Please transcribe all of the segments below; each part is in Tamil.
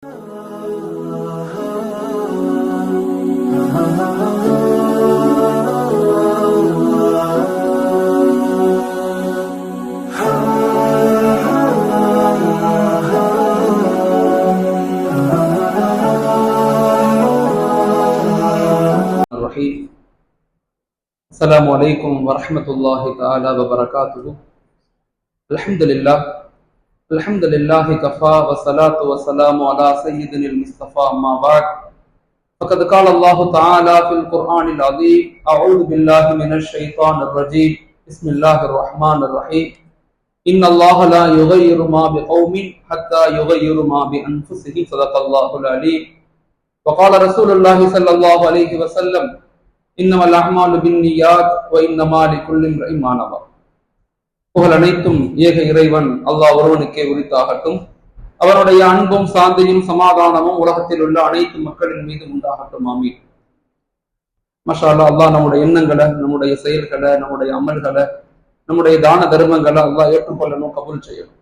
السلام عليكم ورحمة الله تعالى وبركاته. الحمد لله الحمد لله كفى والصلاة والسلام على سيدنا المصطفى أما بعد فقد قال الله تعالى في القرآن العظيم أعوذ بالله من الشيطان الرجيم بسم الله الرحمن الرحيم إن الله لا يغير ما بقوم حتى يغيروا ما بأنفسهم صدق الله العليم وقال رسول الله صلى الله عليه وسلم إنما الأعمال بالنيات وإنما لكل امرئ ما نوى புகழ் அனைத்தும் ஏக இறைவன் அல்லாஹ் ஒருவனுக்கே உரித்தாகட்டும். அவருடைய அன்பும் சாந்தியும் சமாதானமும் உலகத்தில் உள்ள அனைத்து மக்களின் மீது உண்டாகட்டும் ஆமீன். மஷா அல்லாஹ் நம்முடைய எண்ணங்களை நம்முடைய செயல்களை நம்முடைய அமல்களை நம்முடைய தான தர்மங்களை அல்லாஹ் ஏற்றுக்கொள்ளணும் கபுல் செய்யணும்.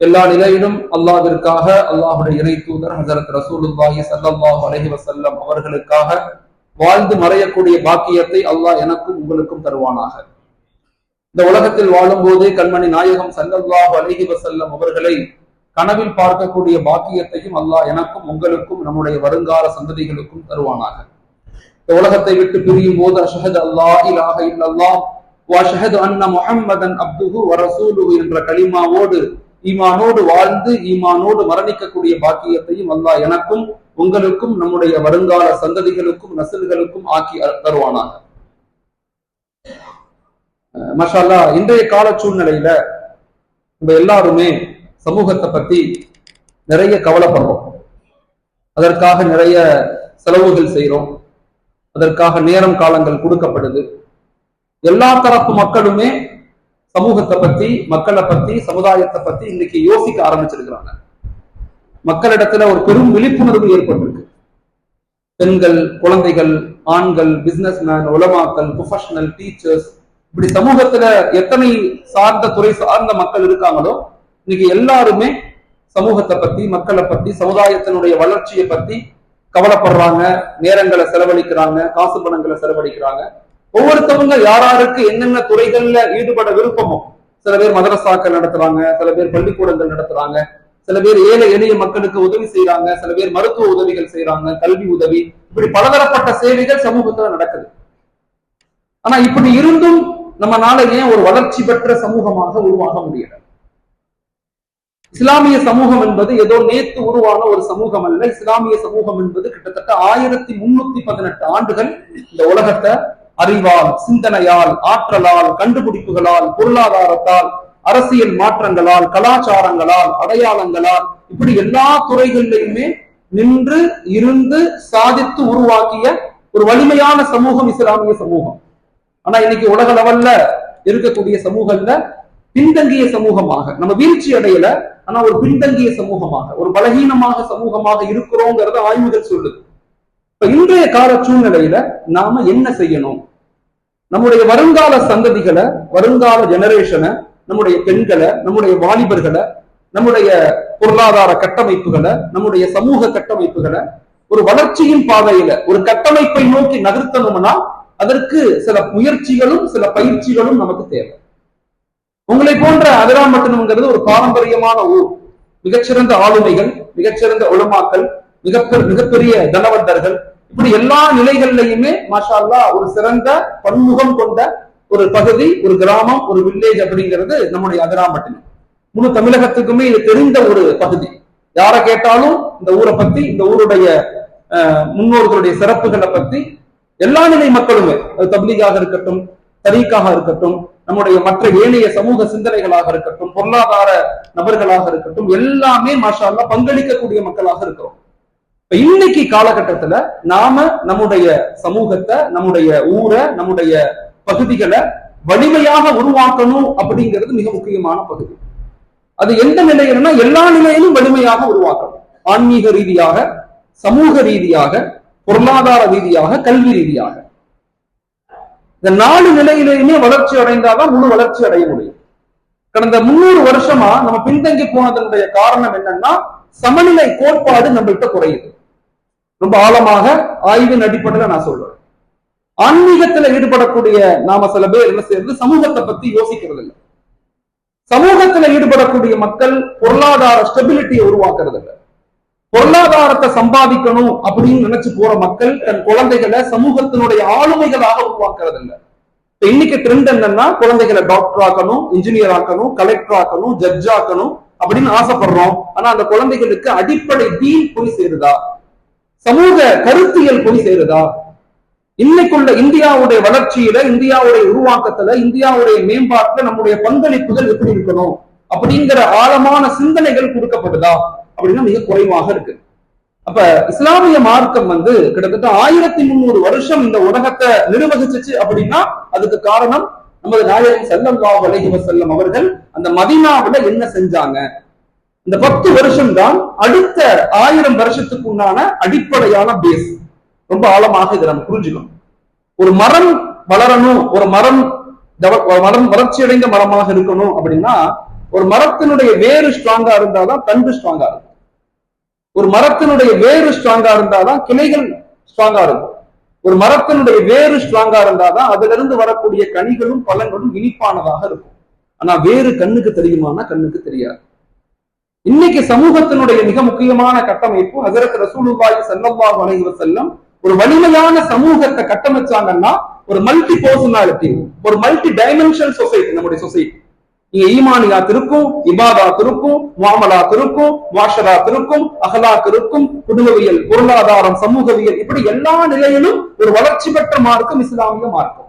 எல்லா நிலையிலும் அல்லாவிற்காக அல்லாஹுடைய இறை தூதர் ஹசரத் ரசூலுல்லாஹி சல்லாஹ் அலஹி வசல்லம் அவர்களுக்காக வாழ்ந்து மறையக்கூடிய பாக்கியத்தை அல்லாஹ் எனக்கும் உங்களுக்கும் தருவானாக. இந்த உலகத்தில் வாழும் வாழும்போது கண்மணி நாயகம் ஸல்லல்லாஹு அலைஹி வசல்லம் அவர்களை கனவில் பார்க்கக்கூடிய பாக்கியத்தையும் அல்லாஹ் எனக்கும் உங்களுக்கும் நம்முடைய வருங்கால சந்ததிகளுக்கும் தருவானாக. இந்த உலகத்தை விட்டு பிரியும் போது அஷஹது அல்லாஹ் இலாஹ இல்லல்லாஹ் வஷஹது அன்ன முஹம்மதன் அப்துஹு வரசூலு என்ற களிமாவோடு ஈமானோடு வாழ்ந்து ஈமானோடு மரணிக்கக்கூடிய பாக்கியத்தையும் அல்லாஹ் எனக்கும் உங்களுக்கும் நம்முடைய வருங்கால சந்ததிகளுக்கும் நசல்களுக்கும் ஆக்கி தருவானாக. மஷாலா இன்றைய கால சூழ்நிலையில நம்ம எல்லாருமே சமூகத்தை பத்தி நிறைய கவலைப்படுறோம். அதற்காக நிறைய செலவுகள் செய்கிறோம் அதற்காக நேரம் காலங்கள் கொடுக்கப்படுது. எல்லா தரப்பு மக்களுமே சமூகத்தை பத்தி மக்களை பத்தி சமுதாயத்தை பத்தி இன்னைக்கு யோசிக்க ஆரம்பிச்சிருக்கிறாங்க. மக்களிடத்துல ஒரு பெரும் விழிப்புணர்வு ஏற்பட்டிருக்கு. பெண்கள் குழந்தைகள் ஆண்கள் பிசினஸ் மேன் உலமாக்கள் ப்ரொஃபஷனல் டீச்சர்ஸ் இப்படி சமூகத்துல எத்தனை சார்ந்த துறை சார்ந்த மக்கள் இருக்காங்களோ இன்னைக்கு எல்லாருமே சமூகத்தை பத்தி மக்களை பத்தி சமுதாயத்தினுடைய வளர்ச்சியை பத்தி கவலைப்படுறாங்க நேரங்களை செலவழிக்கிறாங்க காசு பணங்களை செலவழிக்கிறாங்க. ஒவ்வொருத்தவங்க யாராருக்கு என்னென்ன துறைகள்ல ஈடுபட விருப்பமோ சில பேர் மதரசாக்கள் நடத்துறாங்க சில பேர் பள்ளிக்கூடங்கள் நடத்துறாங்க சில பேர் ஏழை எளிய மக்களுக்கு உதவி செய்யறாங்க சில பேர் மருத்துவ உதவிகள் செய்யறாங்க கல்வி உதவி இப்படி பலதரப்பட்ட சேவைகள் சமூகத்துல நடக்குது. ஆனா இப்படி இருந்தும் நம்மனால ஏன் ஒரு வளர்ச்சி பெற்ற சமூகமாக உருவாக முடியல? இஸ்லாமிய சமூகம் என்பது ஏதோ நேத்து உருவான ஒரு சமூகம் அல்ல. இஸ்லாமிய சமூகம் என்பது கிட்டத்தட்ட ஆயிரத்தி முன்னூத்தி பதினெட்டு ஆண்டுகள் இந்த உலகத்தை அறிவால் சிந்தனையால் ஆற்றலால் கண்டுபிடிப்புகளால் பொருளாதாரத்தால் அரசியல் மாற்றங்களால் கலாச்சாரங்களால் அடையாளங்களால் இப்படி எல்லா துறைகளிலுமே நின்று இருந்து சாதித்து உருவாக்கிய ஒரு வலிமையான சமூகம் இஸ்லாமிய சமூகம். ஆனா இன்னைக்கு உலக லெவல்ல இருக்கக்கூடிய சமூகங்கள்ல பின்தங்கிய சமூகமாக நம்ம வீழ்ச்சி அடையல ஆனா ஒரு பின்தங்கிய சமூகமாக ஒரு பலகீனமாக சமூகமாக இருக்கிறோங்கிறத ஆய்வுகள் சொல்லுது. இப்ப இன்றைய கால சூழ்நிலையில நாம என்ன செய்யணும்? நம்முடைய வருங்கால சந்ததிகளை வருங்கால ஜெனரேஷனை நம்முடைய பெண்களை நம்முடைய வாலிபர்களை நம்முடைய பொருளாதார கட்டமைப்புகளை நம்முடைய சமூக கட்டமைப்புகளை ஒரு வளர்ச்சியின் பாதையில ஒரு கட்டமைப்பை நோக்கி நகர்த்தணும்னா அதற்கு சில முயற்சிகளும் சில பயிற்சிகளும் நமக்கு தேவை. உங்களை போன்ற அதிராம்பட்டினம்ங்கிறது ஒரு பாரம்பரியமான ஊர். மிகச்சிறந்த ஆளுமைகள் மிகச்சிறந்த உளமாக்கல் மிகப்பெரிய மிகப்பெரிய தனவந்தர்கள். இப்படி எல்லா நிலைகள்லையுமே மாஷால்லா ஒரு சிறந்த பன்முகம் கொண்ட ஒரு பகுதி ஒரு கிராமம் ஒரு வில்லேஜ் அப்படிங்கிறது நம்முடைய அதிராம்பட்டினம் முழு தமிழகத்துக்குமே இது தெரிந்த ஒரு பகுதி. யாரை கேட்டாலும் இந்த ஊரை பத்தி இந்த ஊருடைய அஹ், முன்னோர்களுடைய சிறப்புகளை பத்தி எல்லா நிலை மக்களுமே அது தப்லீகாக இருக்கட்டும் தரீக்காக இருக்கட்டும் நம்முடைய மற்ற ஏனைய சமூக சிந்தனைகளாக இருக்கட்டும் பொருளாதார நபர்களாக இருக்கட்டும் எல்லாமே மாஷா பங்களிக்கக்கூடிய மக்களாக இருக்கிறோம். இப்ப இன்னைக்கு காலகட்டத்துல நாம நம்முடைய சமூகத்தை நம்முடைய ஊரை நம்முடைய பகுதிகளை வலிமையாக உருவாக்கணும் அப்படிங்கிறது மிக முக்கியமான பகுதி. அது எந்த நிலையிலன்னா எல்லா நிலையிலும் வலிமையாக உருவாக்கணும். ஆன்மீக ரீதியாக சமூக ரீதியாக பொருளாதார ரீதியாக கல்வி ரீதியாக. இந்த நாலு நிலையிலேயுமே வளர்ச்சி அடைந்தாதான் முழு வளர்ச்சி அடைய முடியும். கடந்த முன்னூறு வருஷமா நம்ம பின்தங்கி போனதனுடைய காரணம் என்னன்னா சமநிலை கோட்பாடு நம்மள்கிட்ட குறையுது. ரொம்ப ஆழமாக ஆய்வின் அடிப்படையில நான் சொல்றேன். ஆன்மீகத்துல ஈடுபடக்கூடிய நாம சில பேர் என்ன செய்யறது? சமூகத்தை பத்தி யோசிக்கிறது இல்லை சமூகத்துல ஈடுபடக்கூடிய மக்கள் பொருளாதார ஸ்டெபிலிட்டியை உருவாக்குறது இல்லை பொருளாதாரத்தை சம்பாதிக்கணும் அப்படின்னு நினைச்சு போற மக்கள் தன் குழந்தைகளை சமூகத்தினுடைய ஆளுமைகளாக உருவாக்குறது இல்லை இன்னைக்கு ட்ரெண்ட் என்னன்னா குழந்தைகளை டாக்டர் ஆக்கணும் இன்ஜினியர் ஆக்கணும் கலெக்டர் ஆக்கணும் ஜட்ஜ் ஆக்கணும் அப்படின்னு ஆசைப்படுறோம். ஆனா அந்த குழந்தைகளுக்கு அடிப்படை தீன் போய் சேருதா? சமூக கருத்தியல் போய் சேருதா? இன்னைக்குள்ள இந்தியாவுடைய வளர்ச்சியில இந்தியாவுடைய உருவாக்கத்துல இந்தியாவுடைய மேம்பாட்டுல நம்முடைய பங்களிப்புகள் எப்படி இருக்கணும்? அப்படிங்கிற ஆழமான சிந்தனைகள் கொடுக்கப்படுதா? அப்படின்னா மிக குறைவாக இருக்கு. அப்ப இஸ்லாமிய மார்க்கம் வந்து கிட்டத்தட்ட ஆயிரத்தி முன்னூறு வருஷம் இந்த உலகத்தை நிர்வகிச்சிச்சு அப்படின்னா அதுக்கு காரணம் நமது நாயகம் செல்லல்லாஹு அலைஹி செல்லம் அவர்கள் அந்த மதினாவில என்ன செஞ்சாங்க? இந்த பத்து வருஷம் தான் அடுத்த ஆயிரம் வருஷத்துக்கு உண்டான அடிப்படையான பேஸ் ரொம்ப ஆழமாக இதை நம்ம புரிஞ்சுக்கணும். ஒரு மரம் வளரணும் ஒரு மரம் ஒரு மரம் வளர்ச்சி அடைந்த மரமாக இருக்கணும் அப்படின்னா ஒரு மரத்தினுடைய வேறு ஸ்ட்ராங்கா இருந்தாதான் தண்டு ஸ்ட்ராங்கா இருக்கும். ஒரு மரத்தினுடைய வேறு ஸ்ட்ராங்கா இருந்தாதான் கிளைகள் ஸ்ட்ராங்கா இருக்கும். ஒரு மரத்தினுடைய வேறு ஸ்ட்ராங்கா இருந்தாதான் அதுல இருந்து வரக்கூடிய கனிகளும் பழங்களும் இனிப்பானதாக இருக்கும். ஆனா வேறு கண்ணுக்கு தெரியுமானா கண்ணுக்கு தெரியாது. இன்னைக்கு சமூகத்தினுடைய மிக முக்கியமான கட்டமைப்பு ஹசரத் ரசூலுபாய் செல்லப்பா அலைஹி செல்லம் ஒரு வலிமையான சமூகத்தை கட்டமைச்சாங்கன்னா ஒரு மல்டி பர்சனாலிட்டி ஒரு மல்டி டைமென்ஷன் சொசைட்டி நம்முடைய சொசைட்டி இங்க ஈமானியாத் இருக்கும் இபாதாத் இருக்கும் முஆமலாத் இருக்கும் முஆஷராத் இருக்கும் அகலா இருக்கும் குடும்பவியல் பொருளாதாரம் சமூகவியல் இப்படி எல்லா நிலையிலும் ஒரு வளர்ச்சி பெற்ற மார்க்கம் இஸ்லாமிய மார்க்கம்.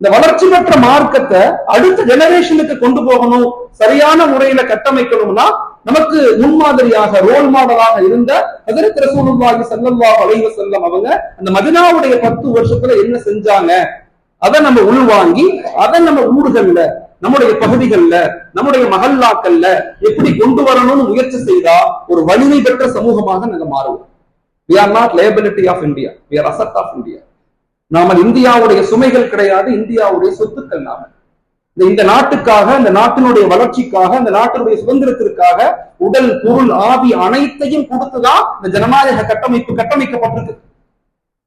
இந்த வளர்ச்சி பெற்ற மார்க்கத்தை அடுத்த ஜெனரேஷனுக்கு கொண்டு போகணும் சரியான முறையில கட்டமைக்கணும்னா நமக்கு முன்மாதிரியாக ரோல் மாடலாக இருந்த ஹசரத் ரசூலுல்லாஹி ஸல்லல்லாஹு அலைஹி வஸல்லம் அவங்க அந்த மதினாவுடைய பத்து வருஷத்துல என்ன செஞ்சாங்க? அதை நம்ம உள்வாங்கி அதை நம்ம ஊர்கள்ல நம்முடைய பகுதிகள்ல நம்முடைய மகல்லாக்கள்ல எப்படி கொண்டு வரணும்னு முயற்சி செய்தா ஒரு வலிமை பெற்ற சமூகமாக நாங்க மாறுவோம். We are not liability of India we are asset of India நாம இந்தியாவுடைய சுமைகள் கிடையாது இந்தியாவுடைய சொத்துக்கள் நாம. இந்த இந்த நாட்டுக்காக இந்த நாட்டினுடைய வளர்ச்சிக்காக இந்த நாட்டினுடைய சுதந்திரத்திற்காக உடல் பொருள் ஆவி அனைத்தையும் கொடுத்துதான் இந்த ஜனநாயக கட்டமைப்பு கட்டமைக்கப்பட்டிருக்கு.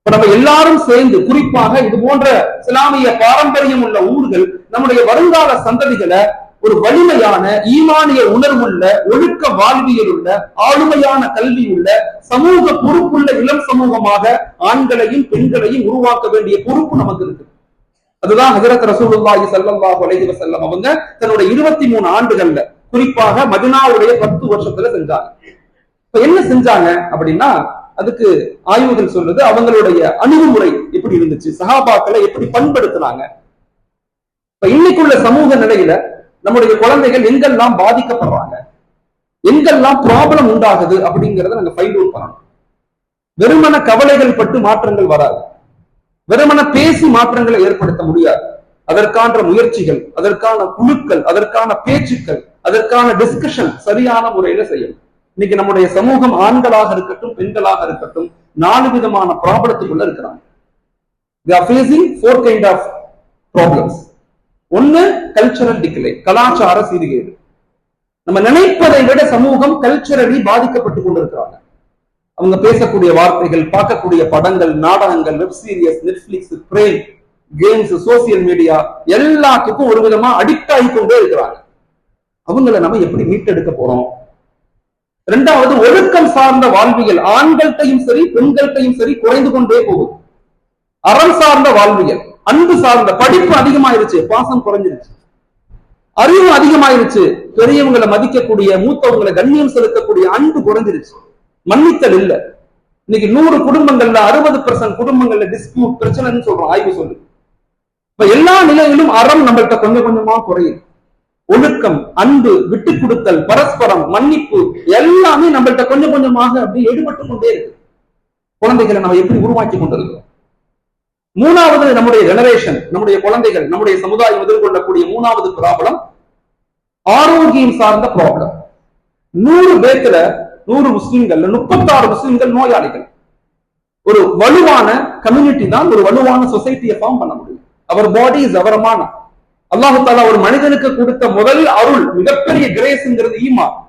நம்ம எல்லாரும் சேர்ந்து குறிப்பாக இது போன்ற இஸ்லாமிய பாரம்பரியம் உள்ள ஊர்கள் நம்முடைய வருங்கால சந்ததிகளை ஒரு வலிமையான ஈமானிய உணர்வுள்ள ஒழுக்க வாழ்வியல் உள்ள ஆளுமையான கல்வி உள்ள சமூக பொறுப்புள்ள இளம் சமூகமாக ஆண்களையும் பெண்களையும் உருவாக்க வேண்டிய பொறுப்பு நமக்கு இருக்கு அதுதான் ஹசரத் ரசூலுல்லாஹி ஸல்லல்லாஹு அலைஹி வஸல்லம் அவங்க தன்னுடைய இருபத்தி மூணு ஆண்டுகள்ல குறிப்பாக மதினாவுடைய பத்து வருஷத்துல செஞ்சாங்க. இப்ப என்ன செஞ்சாங்க அப்படின்னா அதுக்கு ஆய்வுகள் சொல்றது அவங்களுடைய அணுகுமுறை எப்படி இருந்துச்சு? சஹாபாக்களை எப்படி பண்படுத்தினாங்க? இப்ப இன்னைக்குள்ள சமூக நிலையில நம்முடைய குழந்தைகள் எங்கெல்லாம் பாதிக்கப்படுறாங்க? எங்கெல்லாம் ப்ராப்ளம் உண்டாகுது அப்படிங்கறத நாங்க ஃபைண்ட் அவுட் பண்ணணும். வெறுமன கவலைகள் பட்டு மாற்றங்கள் வராது. வெறுமன பேசி மாற்றங்களை ஏற்படுத்த முடியாது. அதற்கான முயற்சிகள் அதற்கான குழுக்கள் அதற்கான பேச்சுக்கள் அதற்கான டிஸ்கஷன் சரியான முறையில செய்யணும். இன்னைக்கு நம்முடைய சமூகம் ஆண்களாக இருக்கட்டும் பெண்களாக இருக்கட்டும் நாலு விதமான ப்ராப்ளத்துக்குள்ள இருக்கிறாங்க. Four kind of problems kind ஒன்னு கல்ச்சரல் டிக்ளை கலாச்சார சீர்கேடு. நம்ம நினைப்பதை விட சமூகம் கல்ச்சரலி பாதிக்கப்பட்டு கொண்டிருக்கிறாங்க. அவங்க பேசக்கூடிய வார்த்தைகள் பார்க்கக்கூடிய படங்கள் நாடகங்கள் web series Netflix prime games social media எல்லாத்துக்கும் ஒரு விதமா அடிக்ட் ஆகி கொண்டே இருக்கிறாங்க. அவங்கள நம்ம எப்படி மீட்டெடுக்க போறோம்? இரண்டாவது ஒழுக்கம் சார்ந்த வாழ்வியல். ஆண்கள்கிட்டையும் சரி பெண்கள்கிட்டையும் சரி குறைந்து கொண்டே போகுது. அறம் சார்ந்த வாழ்வியல். அன்பு சார்ந்த படிப்பு அதிகமாயிருச்சு பாசம் குறைஞ்சிருச்சு. அறிவு அதிகமாயிருச்சு பெரியவங்களை மதிக்கக்கூடிய மூத்தவங்களை கண்ணியம் செலுத்தக்கூடிய அன்பு குறைஞ்சிருச்சு. மன்னித்தல் இல்ல. இன்னைக்கு நூறு குடும்பங்கள்ல அறுபது பர்சன்ட் குடும்பங்கள்ல டிஸ்பியூட் பிரச்சனைன்னு சொல்றோம் ஆய்வு சொல்லு. இப்ப எல்லா நிலையிலும் அறம் நம்மள்கிட்ட கொஞ்சம் கொஞ்சமா குறையுது. ஒழுக்கம் அன்பு விட்டு கொடுத்தல் பரஸ்பரம் மன்னிப்பு எல்லாமே நம்மள்கிட்ட கொஞ்சம் கொஞ்சமாக அப்படி எடுபட்டு கொண்டே இருக்கு. குழந்தைகளை நம்ம எப்படி உருவாக்கி கொண்டிருக்கிறோம்? மூணாவது நம்முடைய ஜெனரேஷன் நம்முடைய குழந்தைகள் நம்முடைய சமுதாயம் எதிர்கொள்ளக்கூடிய மூணாவது ப்ராப்ளம் ஆரோக்கியம் சார்ந்த ப்ராப்ளம் நூறு பேத்துல நூறு முஸ்லிம்கள்ல முப்பத்தாறு முஸ்லிம்கள் நோயாளிகள். ஒரு வலுவான கம்யூனிட்டி தான் ஒரு வலுவான சொசைட்டியை ஃபார்ம் பண்ண முடியும். அவர் பாடி இஸ் அவரமான அல்லாஹு தாலா ஒரு மனிதனுக்கு கொடுத்த முதல் அருள் மிகப்பெரிய கிரேஸ்ங்கிறது ஈமா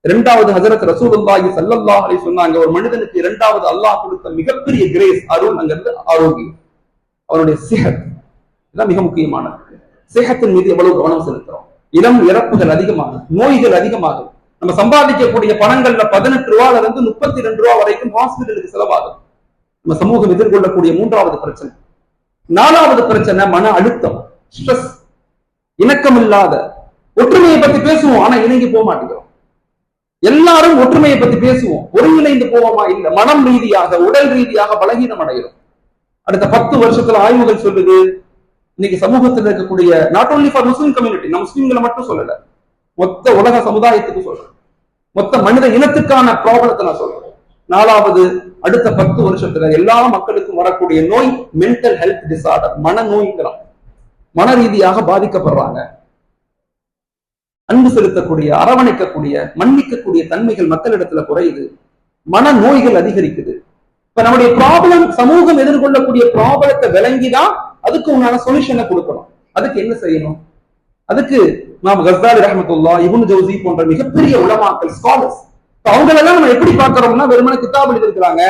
இரண்டாவது ஹஜரத் ரசூலுல்லாஹி சல்லல்லாஹ் அலைஹி சொன்னாங்க ஒரு மனிதனுக்கு இரண்டாவது அல்லாஹ் கொடுத்த மிகப்பெரிய கிரேஸ் அருள்ங்கிறது ஆரோக்கியம். அவருடைய சிஹத். இதுதான் மிக முக்கியமானது. சிஹத்தின் மீது எவ்வளவு கவனம் செலுத்துறோம்? இளம் இறப்புகள் அதிகமாகும் நோய்கள் அதிகமாகும். நம்ம சம்பாதிக்கக்கூடிய பணங்கள்ல பதினெட்டு ரூபால இருந்து முப்பத்தி ரெண்டு ரூபா வரைக்கும் ஹாஸ்பிட்டலுக்கு செலவாகும். நம்ம சமூகம் எதிர்கொள்ளக்கூடிய மூன்றாவது பிரச்சனை. நாலாவது பிரச்சனை மன அழுத்தம். ஸ்ட்ரெஸ் இணக்கம் இல்லாத ஒற்றுமையை பத்தி பேசுவோம் ஆனா இணங்கி போக மாட்டேங்கிறோம். எல்லாரும் ஒற்றுமையை பத்தி பேசுவோம். ஒருங்கிணைந்து போவோமா? இல்ல. மனம் ரீதியாக உடல் ரீதியாக பலகீனம் அடைகிறோம். அடுத்த பத்து வருஷத்துல ஆய்வுகள் சொல்லுது இன்னைக்கு சமூகத்தில் இருக்கக்கூடிய not only for Muslim community நான் முஸ்லிம்களை மட்டும் சொல்லல. மொத்த உலக சமுதாயத்துக்கு சொல்றேன். மொத்த மனித இனத்துக்கான ப்ராப்ளத்தை நான் சொல்றேன். நாலாவது அடுத்த பத்து வருஷத்துல எல்லா மக்களுக்கும் வரக்கூடிய நோய் மென்டல் ஹெல்த் டிசார்டர் மன நோய்ங்கிறான் மன ரீதியாக பாதிக்கப்படுறாங்க. அன்பு செலுத்தக்கூடிய அரவணைக்கக்கூடிய மன்னிக்கக்கூடிய தன்மைகள் மக்களிடத்துல குறையுது. மன நோய்கள் அதிகரிக்குது. இப்ப நம்முடைய ப்ராப்ளம் சமூகம் எதிர்கொள்ளக்கூடிய ப்ராப்ளத்தை விளங்கிதான் அதுக்கு உண்டான சொல்யூஷனை கொடுக்கணும். அதுக்கு என்ன செய்யணும்? அதுக்கு நாம் கஸ்தாலி ரஹமத்துல்லா இபுன் ஜோசி போன்ற மிகப்பெரிய உலமாக்கள் ஸ்காலர்ஸ் அவங்களெல்லாம் நம்ம எப்படி பாக்குறோம்னா வெறுமன கிதாப் எழுதியிருக்கிறாங்க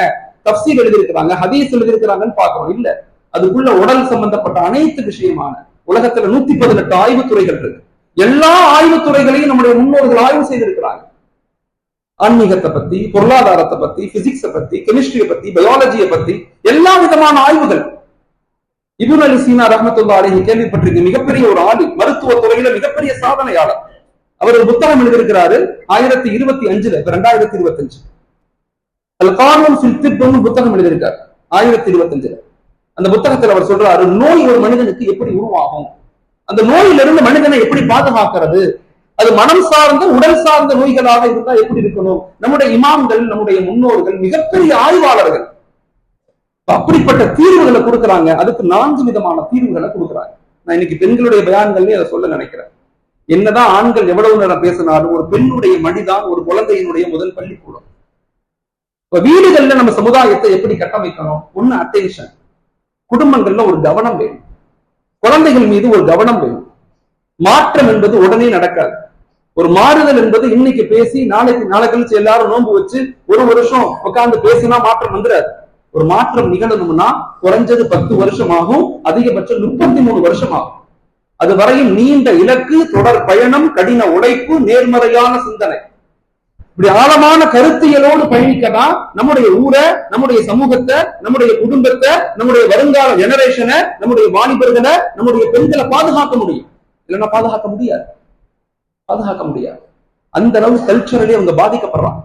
தப்சீல் எழுதியிருக்கிறாங்க ஹதீஸ் எழுதியிருக்கிறாங்கன்னு பாக்குறோம் இல்ல. அதுக்குள்ள உடல் சம்பந்தப்பட்ட அனைத்து விஷயமான உலகத்துல நூத்தி பதினெட்டு ஆய்வுத்துறைகள் இருக்கு. எல்லா ஆய்வுத்துறைகளையும் நம்முடைய முன்னோர்கள் ஆய்வு செய்திருக்கிறாங்க. ஆன்மீகத்தை பத்தி பொருளாதாரத்தை பத்தி பிசிக்ஸை பத்தி கெமிஸ்ட்ரியை பத்தி பயாலஜியை பத்தி எல்லா விதமான ஆய்வுகள். இபுன் அலி சீனா ரஹமத்துல்லா அலஹி கேள்விப்பட்டிருக்கு மிகப்பெரிய ஒரு ஆளு மருத்துவ துறையில மிகப்பெரிய சாதனையாளர். அவர் ஒரு புத்தகம் எழுதியிருக்கிறாரு ஆயிரத்தி இருபத்தி அஞ்சுல இப்ப ரெண்டாயிரத்தி இருபத்தி அஞ்சு புத்தகம் எழுதியிருக்காரு ஆயிரத்தி இருபத்தி அஞ்சுல அந்த புத்தகத்துல அவர் சொல்றாரு நோய் ஒரு மனிதனுக்கு எப்படி உருவாகும்? அந்த நோயிலிருந்து மனிதனை எப்படி பாதுகாக்கிறது? அது மனம் சார்ந்த உடல் சார்ந்த நோய்களாக இருந்தா எப்படி இருக்கணும்? நம்முடைய இமாம்கள் நம்முடைய முன்னோர்கள் மிகப்பெரிய ஆய்வாளர்கள். அப்படிப்பட்ட தீர்வுகளை கொடுக்கறாங்க. அதுக்கு நான்கு விதமான தீர்வுகளை கொடுக்கறாங்க. நான் இன்னைக்கு பெண்களுடைய பயான்கள்லயே அதை சொல்ல நினைக்கிறேன். என்னதான் ஆண்கள் எவ்வளவு நேரம் பேசினாலும் ஒரு பெண்ணுடைய மடிதான் ஒரு குழந்தையினுடைய முதல் பள்ளிக்கூடம். இப்ப வீடுகள்ல நம்ம சமுதாயத்தை எப்படி கட்டமைக்கணும்? ஒண்ணு அட்டென்ஷன் குடும்பங்கள்ல ஒரு கவனம் வேணும். குழந்தைகள் மீது ஒரு கவனம் வேணும். மாற்றம் என்பது உடனே நடக்காது. ஒரு மாறுதல் என்பது இன்னைக்கு பேசி நாளைக்கு நாளை கழிச்சு எல்லாரும் நோன்பு வச்சு ஒரு வருஷம் உட்கார்ந்து பேசினா மாற்றம் வந்துடாது ஒரு மாற்றம் நிகழணும்னா குறைஞ்சது பத்து வருஷம் ஆகும் அதிகபட்சம் முப்பத்தி மூணு வருஷம் ஆகும் அது வரையும் நீண்ட இலக்கு தொடர் பயணம் கடின உழைப்பு நேர்மறையான சிந்தனை. இப்படி ஆழமான கருத்தியலோடு பயணிக்கதான் நம்முடைய ஊரை நம்முடைய சமூகத்தை நம்முடைய குடும்பத்தை நம்முடைய வருங்கால ஜெனரேஷனை நம்முடைய வாலிபர்களை நம்முடைய பெண்களை பாதுகாக்க முடியும். இல்லைன்னா பாதுகாக்க முடியாது. பாதுகாக்க முடியாது. அந்த அளவு கல்ச்சரலே அவங்க பாதிக்கப்படுறாங்க.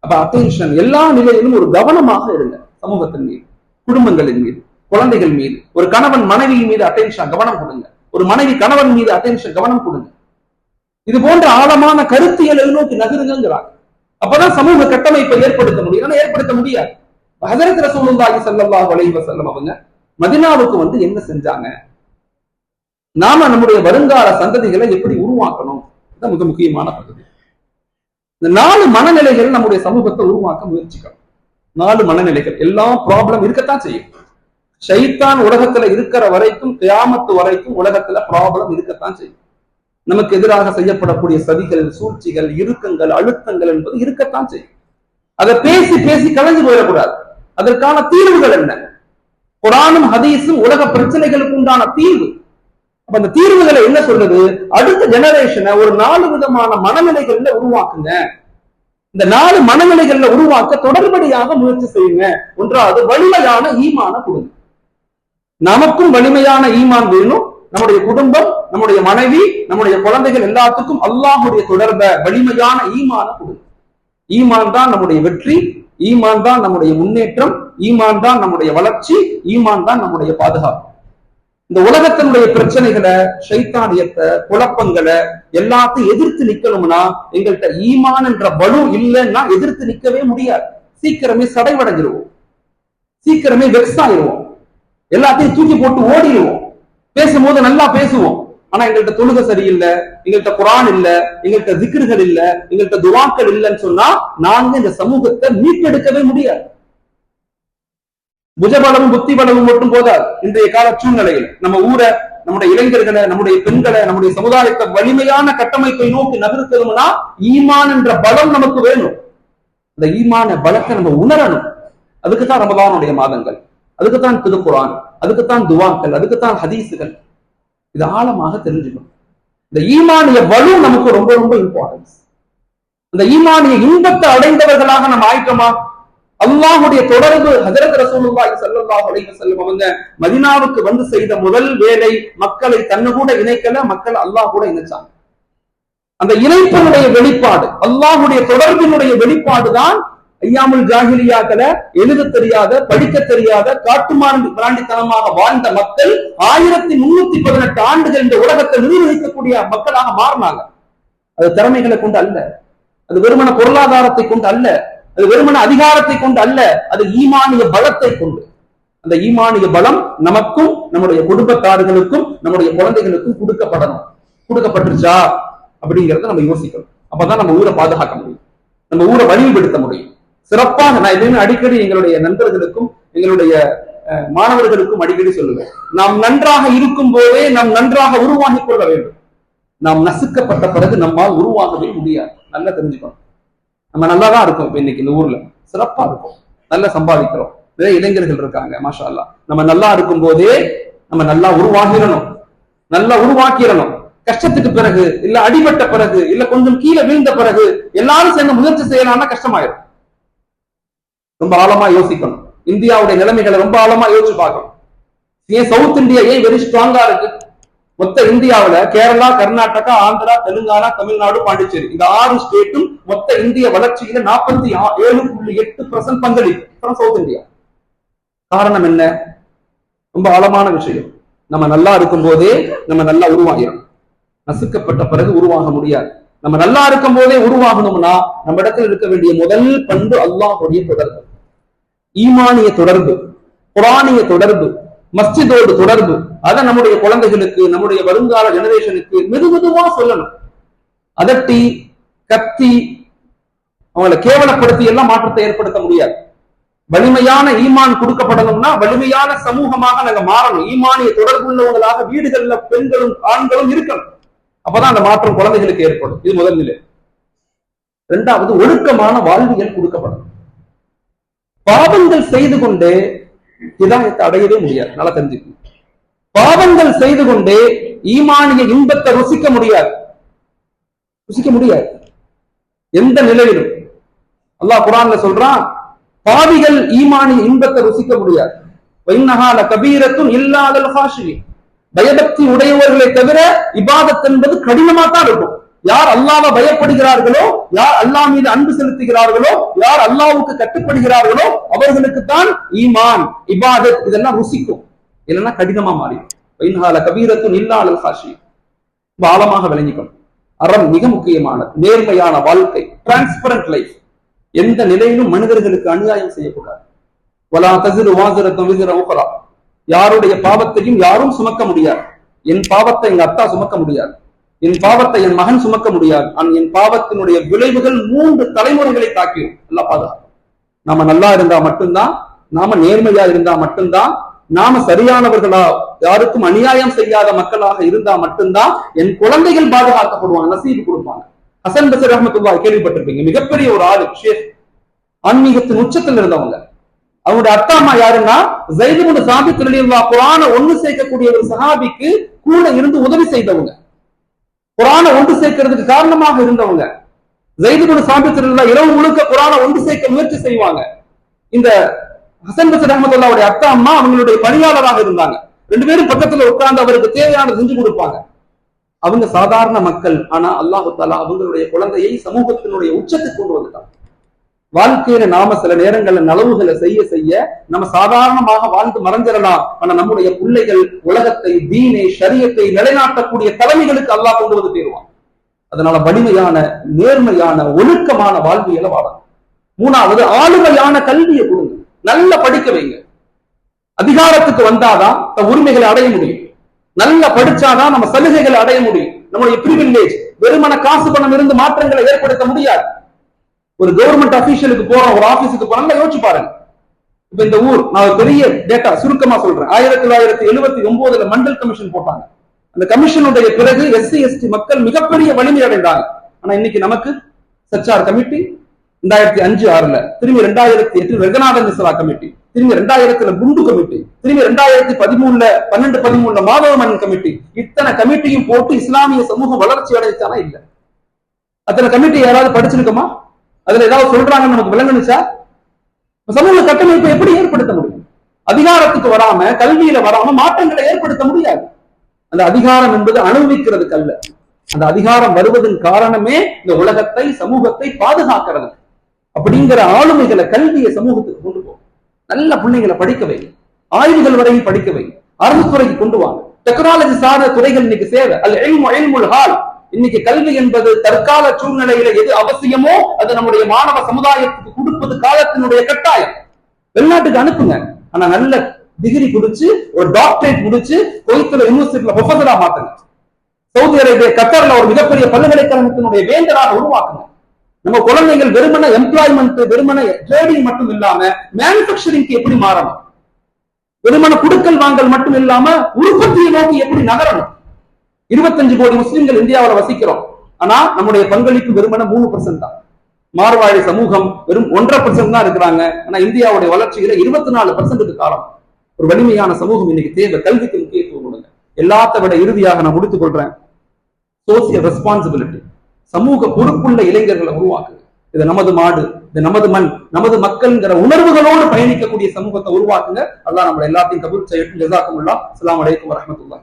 அப்ப அட்டென்ஷன் எல்லா நிலையிலும் ஒரு கவனமாக இருங்க. சமூகத்தின் மீது குடும்பங்களின் மீது குழந்தைகள் மீது ஒரு கணவன் மனைவியின் மீது அட்டென்ஷன் கவனம் கொடுங்க. ஒரு மனைவி கணவன் மீது அட்டென்ஷன் கவனம் கொடுங்க. இது போன்ற ஆழமான கருத்தியல் நோக்கி நகருங்கிறாங்க அப்பதான் சமூக கட்டமைப்பை ஏற்படுத்த முடியும். ஏற்படுத்த முடியாது. ஹசரத் ரசூலுல்லாஹி ஸல்லல்லாஹு அலைஹி வஸல்லம் அவங்க மதினாவுக்கு வந்து என்ன செஞ்சாங்க? நாம நம்முடைய வருங்கால சந்ததிகளை எப்படி உருவாக்கணும்? இது மிக முக்கியமான பகுதி. இந்த நாலு மனநிலைகள் நம்முடைய சமூகத்தை உருவாக்க முயற்சிக்கணும். நாலு மனநிலைகள். எல்லா ப்ராப்ளம் இருக்கத்தான் செய்யும். ஷைத்தான் உலகத்துல இருக்கிற வரைக்கும் கியாமத்து வரைக்கும் உலகத்துல ப்ராப்ளம் இருக்கத்தான் செய்யும். நமக்கு எதிராக செய்யப்படக்கூடிய சதிகள் சூழ்ச்சிகள் இறுக்கங்கள் அழுத்தங்கள் என்பது இருக்கத்தான் செய்யும். அதை பேசி பேசி கலைஞ்சு போயிடக்கூடாது. அதற்கான தீர்வுகள் என்ன? குரானும் ஹதீஸும் உலக பிரச்சனைகளுக்கு உண்டான தீர்வு. அப்ப அந்த தீர்வுகளை என்ன சொல்றது? அடுத்த ஜெனரேஷனை ஒரு நாலு விதமான மனநிலைகள்ல உருவாக்குங்க. இந்த நாலு மனநிலைகள்ல உருவாக்க தொடர்படியாக முயற்சி செய்யுங்க. ஒன்றாவது வலிமையான ஈமான கொடுங்க. நமக்கும் வலிமையான ஈமான் வேணும். நம்முடைய குடும்பம் நம்முடைய மனைவி நம்முடைய குழந்தைகள் எல்லாத்துக்கும் அல்லாஹுடைய தொடர்ப வலிமையான ஈமான கொடுங்க ஈமான் தான் நம்முடைய வெற்றி ஈமான் தான் நம்முடைய முன்னேற்றம் ஈமான் தான் நம்முடைய வளர்ச்சி ஈமான் தான் நம்முடைய பாதுகாப்பு. இந்த உலகத்தினுடைய பிரச்சனைகளை சைத்தானியத்தை குழப்பங்களை எல்லாத்தையும் எதிர்த்து நிக்கணும்னா எங்கள்கிட்ட ஈமான் என்ற பலு இல்லைன்னா எதிர்த்து நிக்கவே முடியாது. சீக்கிரமே சடைவடைஞ்சிருவோம். சீக்கிரமே வெக்ஸ் ஆயிடுவோம். எல்லாத்தையும் தூக்கி போட்டு ஓடிடுவோம். பேசும்போது நல்லா பேசுவோம். ஆனா எங்கள்கிட்ட தொழுக சரியில்லை எங்கள்கிட்ட குரான் இல்ல எங்கள்கிட்ட திக்ருகள் இல்ல எங்கள்கிட்ட துவாக்கள் இல்லைன்னு சொன்னா நாங்க இந்த சமூகத்தை மீட்டெடுக்கவே முடியாது. புஜபலமும் புத்தி பலமும் மட்டும் போதாது. இன்றைய கால சூழ்நிலையில் நம்ம ஊரை நம்முடைய இளைஞர்களை நம்முடைய பெண்களை நம்முடைய சமுதாயத்தை வலிமையான கட்டமைப்பை நோக்கி நகர்த்தணும்னா ஈமான் என்ற பலம் நமக்கு வேணும். இந்த ஈமான பலத்தை நம்ம உணரணும். அதுக்குத்தான் ரமதானுடைய மாதங்கள். அதுக்குத்தான் திருக்குறான் அதுக்குத்தான் துவாக்கள் அதுக்குத்தான் ஹதீஸுகள் இது ஆழமாக தெரிஞ்சுக்கணும். இந்த ஈமானிய வலு நமக்கு ரொம்ப ரொம்ப இம்பார்ட்டன்ஸ் அந்த ஈமானிய இன்பத்தை அடைந்தவர்களாக நம்ம ஆயிட்டோமா? அல்லாஹுடைய தொடர்பு ஹசரத் ரசூலுல்லாஹி ஸல்லல்லாஹு அலைஹி வஸல்லம் அவங்க மதீனாவுக்கு வந்து செய்த முதல் வேலை மக்களை தன்னு கூட இணைக்கல மக்கள் அல்லாஹ் கூட இணைச்சாங்க. அந்த இணைப்பினுடைய வெளிப்பாடு அல்லாஹுடைய தொடர்பினுடைய வெளிப்பாடு தான் ஐயாமுல் ஜாகிலியாக்கள எழுத தெரியாத படிக்க தெரியாத காட்டுமான் பிராண்டித்தனமாக வாழ்ந்த மக்கள் ஆயிரத்தி முன்னூத்தி பதினெட்டு ஆண்டுகள் இந்த உலகத்தை நிர்வகிக்கக்கூடிய மக்களாக மாறினாங்க. அது திறமைகளை கொண்டு அல்ல. அது வெறுமன பொருளாதாரத்தை கொண்டு அல்ல. அது வெறுமன அதிகாரத்தை கொண்டு அல்ல. அது ஈமானிய பலத்தை கொண்டு. அந்த ஈமானிய பலம் நமக்கும் நம்முடைய குடும்பத்தார்களுக்கும் நம்முடைய குழந்தைகளுக்கும் கொடுக்கப்படணும். கொடுக்கப்பட்டுருச்சா? அப்படிங்கறத நம்ம யோசிக்கணும். அப்பதான் நம்ம ஊரை பாதுகாக்க முடியும். நம்ம ஊரை வழிபடுத்த முடியும். சிறப்பாக நான் எதுவுமே அடிக்கடி எங்களுடைய நண்பர்களுக்கும் எங்களுடைய மாணவர்களுக்கும் அடிக்கடி சொல்லுவேன். நாம் நன்றாக இருக்கும் போதே நாம் நன்றாக உருவாகி கொள்ள வேண்டும். நாம் நசுக்கப்பட்ட பிறகு நம்மால் உருவாகவே முடியாது. நல்லா தெரிஞ்சுக்கணும். நம்ம நல்லா தான் இருக்கோம் இப்ப இன்னைக்கு இந்த ஊர்ல. சிறப்பா இருக்கும். நல்லா சம்பாதிக்கிறோம். நிறைய இளைஞர்கள் இருக்காங்க மாஷா அல்லாஹ் நம்ம நல்லா இருக்கும் போதே நம்ம நல்லா உருவாகிடணும். நல்லா உருவாக்கிடணும். கஷ்டத்துக்கு பிறகு இல்ல அடிபட்ட பிறகு இல்ல கொஞ்சம் கீழே வீழ்ந்த பிறகு எல்லாரும் சேர்ந்து முயற்சி செய்யலாம்னா கஷ்டமாயிரும். ரொம்ப ஆழமா யோசிக்கணும். இந்தியாவுடைய நிலைமைகளை ரொம்ப ஆழமா யோசிச்சு பார்க்கணும். ஏன் சவுத் இந்தியா ஏன் வெரி ஸ்ட்ராங்கா இருக்கு? மொத்த இந்தியாவுல கேரளா கர்நாடகா ஆந்திரா தெலுங்கானா தமிழ்நாடு பாண்டிச்சேரி. இந்த ஆறு ஸ்டேட்டும் மொத்த இந்திய வளர்ச்சியில நாற்பத்தி ஏழு புள்ளி எட்டு பர்சன்ட் பங்களிப்பு சவுத் இந்தியா. காரணம் என்ன? ரொம்ப ஆழமான விஷயம். நம்ம நல்லா இருக்கும் போதே நம்ம நல்லா உருவாகிறோம். நசுக்கப்பட்ட பிறகு உருவாக முடியாது. நம்ம நல்லா இருக்கும் போதே உருவாகணும்னா நம்ம இடத்துல இருக்க வேண்டிய முதல் பண்பு அல்லாஹுடைய தொடர்பு. ஈமானிய தொடர்பு புராணிய தொடர்பு மஸ்ஜிதோடு தொடர்பு. அதை நம்முடைய குழந்தைகளுக்கு நம்முடைய வருங்கால ஜெனரேஷனுக்கு மெது மெதுவா சொல்லணும். அதட்டி கத்தி அவங்களை கேவலப்படுத்தி எல்லாம் மாற்றத்தை ஏற்படுத்த முடியாது. வலிமையான ஈமான் கொடுக்கப்படணும்னா வலிமையான சமூகமாக நாங்க மாறணும். ஈமானிய தொடர்பு உள்ளவங்களாக வீடுகள்ல பெண்களும் ஆண்களும் இருக்கணும். அப்பதான் அந்த மாற்றம் குழந்தைகளுக்கு ஏற்படும். இது முதல் நிலை. இரண்டாவது ஒழுக்கமான வாழ்வியல் கொடுக்கப்படும். பாவங்கள் செய்து கொண்டே இதாயத்தை அடையவே முடியாது. நல்லா தெரிஞ்சுக்கணும் பாவங்கள் செய்து கொண்டே ஈமானிய இன்பத்தை ருசிக்க முடியாது. ருசிக்க முடியாது. எந்த நிலையிலும். அல்லாஹ் குரான்ல சொல்றான் பாவிகள் ஈமானிய இன்பத்தை ருசிக்க முடியாது. கபீரத்தும் இல்லாதல் ஹாஷினி பயபக்தி உடையவர்களை தவிர இபாதத் என்பது கடினமா தான் இருக்கும். யார் அல்லாவை பயப்படுகிறார்களோ யார் அல்லாஹ் மீது அன்பு செலுத்துகிறார்களோ யார் அல்லாவுக்கு கட்டுப்படுகிறார்களோ அவர்களுக்கு தான் ஈமான் இபாதத் இதெல்லாம் ருசிக்கும். இல்லைன்னா கடினமா மாறிடும். வைநகால கபீரத்தும் இல்லாத சாட்சி ரொம்ப ஆழமாக விளங்கிக்கணும். அறம் மிக முக்கியமான நேர்மையான வாழ்க்கை டிரான்ஸ்பரண்ட் லைஃப் எந்த நிலையிலும் மனிதர்களுக்கு அநியாயம் செய்யக்கூடாது. யாருடைய பாவத்தையும் யாரும் சுமக்க முடியாது. என் பாவத்தை எங்க அத்தா சுமக்க முடியாது. என் பாவத்தை என் மகன் சுமக்க முடியாது. என் பாவத்தினுடைய விளைவுகள் மூன்று தலைமுறைகளை தாக்கிடும். நல்லா பாதுகாக்கும் நாம நல்லா இருந்தா மட்டும்தான் நாம நேர்மையா இருந்தா மட்டும்தான் நாம சரியானவர்களா யாருக்கும் அநியாயம் செய்யாத மக்களாக இருந்தா மட்டும்தான் என் குழந்தைகள் பாதுகாக்கப்படுவாங்க நசீபு கொடுப்பாங்க. ஹசன் பசர் ரஹமத்துல்லா கேள்விப்பட்டிருப்பீங்க. மிகப்பெரிய ஒரு ஆளு ஷேக். ஆன்மீகத்தின் உச்சத்தில் இருந்தவங்க. அவங்களுடைய அத்தா அம்மா யாருன்னா? ஜெயிதுமுடு சாபித் ரலியல்லா குரான ஒண்ணு சேர்க்கக்கூடிய ஒரு சஹாபிக்கு கூட இருந்து உதவி செய்தவங்க. குரான ஒன்று சேர்க்கிறதுக்கு காரணமாக இருந்தவங்க. ஜெயிதுமுடு சாபித் ரலியல்லா இரவு முழுக்க குரான ஒன்று சேர்க்க முயற்சி செய்வாங்க. இந்த ஹசன் பசர் அஹமதுல்லாவுடைய அத்தா அம்மா அவங்களுடைய பணியாளராக இருந்தாங்க. ரெண்டு பேரும் பக்கத்துல உட்கார்ந்து அவருக்கு தேவையானது செஞ்சு கொடுப்பாங்க. அவங்க சாதாரண மக்கள். ஆனா அல்லாஹு தாலா அவங்களுடைய குழந்தையை சமூகத்தினுடைய உச்சத்துக்கு கொண்டு வந்துட்டாங்க வாழ்க்கையில நாம சில நேரங்கள்ல நலவுகளை செய்ய செய்ய நம்ம சாதாரணமாக வாழ்ந்து மறைஞ்சிடலாம். ஆனா நம்முடைய பிள்ளைகள் உலகத்தை தீனை சரியத்தை நிலைநாட்டக்கூடிய தலைமைகளுக்கு அல்லாஹ் கொண்டு வந்து தேருவான் அதனால வலிமையான நேர்மையான ஒழுக்கமான வாழ்வியலை வாழும் மூணாவது ஆளுமையான கல்வியை கொடுங்க. நல்லா படிக்க வைங்க. அதிகாரத்துக்கு வந்தாதான் உரிமைகளை அடைய முடியும். நல்லா படிச்சாதான் நம்ம சலுகைகளை அடைய முடியும். நம்முடைய பிரிவில்லேஜ் வெறுமன காசு பணம் இருந்து மாற்றங்களை ஏற்படுத்த முடியாது. ஒரு கவர்மெண்ட் அபிஷியலுக்கு போறோம் ஒரு ஆபீஸுக்கு போறோம் யோசிச்சு பாருங்க. இப்ப இந்த ஊர் நான் பெரிய டேட்டா சுருக்கமா சொல்றேன். ஆயிரத்தி தொள்ளாயிரத்தி எழுபத்தி ஒன்பதுல மண்டல் கமிஷன் போட்டாங்க. அந்த கமிஷனுடைய பிறகு எஸ்சி எஸ்டி மக்கள் மிகப்பெரிய வலிமை அடைந்தாங்க. ஆனா இன்னைக்கு நமக்கு சச்சார் கமிட்டி ரெண்டாயிரத்தி அஞ்சு ஆறுல திரும்பி ரெண்டாயிரத்தி எட்டு ரெங்கநாதன் மிஸ்ரா கமிட்டி திரும்பி ரெண்டாயிரத்துல குண்டு கமிட்டி திரும்பி ரெண்டாயிரத்தி பதிமூணுல பன்னெண்டு பதிமூணுல மாதவமன் கமிட்டி இத்தனை கமிட்டியும் போட்டு இஸ்லாமிய சமூகம் வளர்ச்சி அடைஞ்சானா இல்ல? அத்தனை கமிட்டி யாராவது படிச்சிருக்கோமா? அதுல ஏதாவது சொல்றாங்கன்னு நமக்கு விளங்குனுச்சா சமூக கட்டமைப்பை எப்படி ஏற்படுத்த முடியும்? அதிகாரத்துக்கு வராம கல்வியில வராம மாற்றங்களை ஏற்படுத்த முடியாது. அந்த அதிகாரம் என்பது அனுபவிக்கிறது கல்ல அந்த அதிகாரம் வருவதன் காரணமே இந்த உலகத்தை சமூகத்தை பாதுகாக்கிறது. அப்படிங்கிற ஆளுமைகளை கல்வியை சமூகத்துக்கு கொண்டு போகும் நல்ல பிள்ளைங்களை படிக்கவை ஆய்வுகள் வரையும் படிக்கவை அரசு துறைக்கு கொண்டு வாங்க டெக்னாலஜி சார்ந்த துறைகள் இன்னைக்கு சேவை. அல்ல எல்முல் ஹால் இன்னைக்கு கல்வி என்பது தற்கால சூழ்நிலையில எது அவசியமோ அது நம்முடைய மாணவ சமுதாயத்துக்கு கொடுப்பது காலத்தினுடைய கட்டாயம். வெளிநாட்டுக்கு அனுப்புங்க. ஆனா நல்ல டிகிரி குடிச்சு ஒரு டாக்டரேட் முடிச்சு கோயத்துல யூனிவர்சிட்டியில ப்ரொஃபஸரா மாத்துங்க. சவுதி அரேபியா கத்தார்ல ஒரு மிகப்பெரிய பல்கலைக்கழகத்தினுடைய வேந்தராக உருவாக்குங்க. நம்ம குழந்தைகள் வெறுமன எம்ப்ளாய்மெண்ட் வெறுமன ட்ரேடிங் மட்டும் இல்லாம மேனுபேக்சரிங்க்கு எப்படி மாறணும்? வெறுமன குடுக்கல் வாங்கல் மட்டும் இல்லாம உற்பத்தியை நோக்கி எப்படி நகரணும்? இருபத்தஞ்சு கோடி முஸ்லிம்கள் இந்தியாவில் வசிக்கிறோம். ஆனா நம்முடைய பங்களிப்பு வெறுமன மூணு பர்சன்ட் தான். மார்வாழி சமூகம் வெறும் ஒன்றரை பர்சன்ட் தான் இருக்கிறாங்க. ஆனா இந்தியாவுடைய வளர்ச்சியில இருபத்தி நாலு பர்சன்ட்டுக்கு காலம். ஒரு வலிமையான சமூகம் இன்னைக்கு தேவை கல்விக்கு முக்கியத்துவம் கொடுங்க. எல்லாத்த விட இறுதியாக நான் முடித்துக் கொள்றேன். சோசியல் ரெஸ்பான்சிபிலிட்டி சமூக பொறுப்புள்ள இளைஞர்களை உருவாக்குங்க. இது நமது மாடு இது நமது மண் நமது மக்கள்ங்கிற உணர்வுகளோடு பயணிக்கக்கூடிய சமூகத்தை உருவாக்குங்க. அல்லாஹ் நம்ம எல்லாத்தையும் கபூல் செய்யட்டும். ஜசாக்குமுல்லா அஸ்ஸலாமு அலைக்கும் வரஹ்மத்துல்லாஹி